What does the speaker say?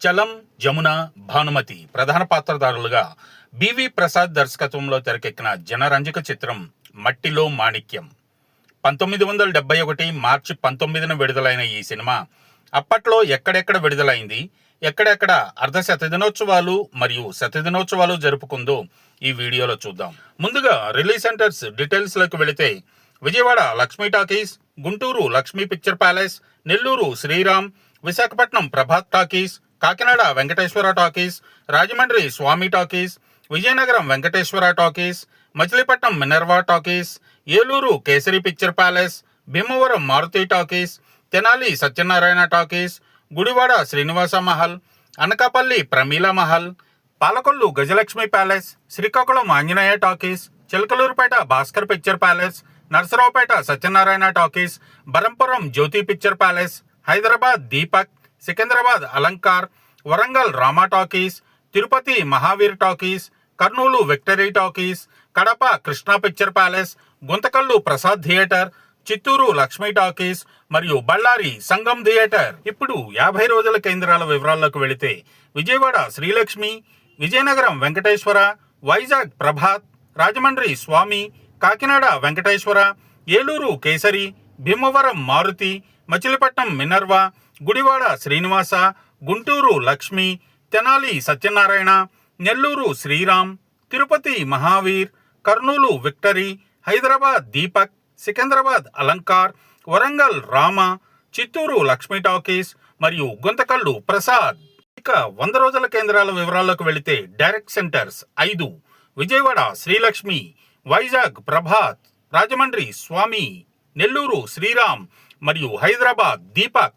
చలం జమున భానుమతి ప్రధాన పాత్రధారులుగా బివి ప్రసాద్ దర్శకత్వంలో తెరకెక్కిన జనరంజక చిత్రం మట్టిలో మాణిక్యం. పంతొమ్మిది వందల డెబ్బై ఒకటి మార్చి పంతొమ్మిదిన విడుదలైన ఈ సినిమా అప్పట్లో ఎక్కడెక్కడ విడుదలైంది ఎక్కడెక్కడ అర్ధ శతదినోత్సవాలు మరియు శతదినోత్సవాలు జరుపుకుందో ఈ వీడియోలో చూద్దాం. ముందుగా రిలీజ్ సెంటర్స్ డీటెయిల్స్లోకి వెళితే Vijayawada Lakshmi talkies Guntur Lakshmi picture palace Nellore Sriram Visakhapatnam Prabhat talkies Kakinada Venkateswara talkies Rajahmundry Swamy talkies Vizianagaram Venkateswara talkies Machilipatnam Minerva talkies Eluru Kesari picture palace Bhimavaram Maruti talkies Tenali Satyanarayana talkies Gudivada Srinivasa Mahal Anakapalli Pramila Mahal Palakollu Gajalakshmi palace Srikakulam Anjaneya talkies Chilakaluripet Bhaskar picture palace Narasaraopet Satyanarayana talkies Berhampur Jyothi picture palace Hyderabad Deepak Secunderabad Alankar Warangal Rama talkies Tirupati Mahaveer talkies Kurnool Victory talkies Kadapa Krishna picture palace Guntakal Prasad theatre Chittoor Lakshmi talkies మరియు బళ్ళారి సంగం theatre. ఇప్పుడు యాభై రోజుల కేంద్రాల వివరాల్లోకి వెళితే Vijayawada Srilakshmi Vizianagaram Venkateswara Vizag Prabhat Rajahmundry Swamy Kakinada Venkateswara Eluru Kesari Bhimavaram Maruti Machilipatnam Minerva Gudivada Srinivasa Guntur Lakshmi Tenali Satyanarayana Nellore Sriram Tirupati Mahaveer Kurnool Victory Hyderabad Deepak Secunderabad Alankar Warangal Rama Chittoor Lakshmi talkies మరియు గుంతకల్లు ప్రసాద్. ఇక వంద రోజుల కేంద్రాల వివరాల్లోకి వెళితే direct centres ఐదు విజయవాడ శ్రీలక్ష్మి వైజాగ్ ప్రభాత్ రాజమండ్రి స్వామి నెల్లూరు శ్రీరామ్ మరియు హైదరాబాద్ దీపక్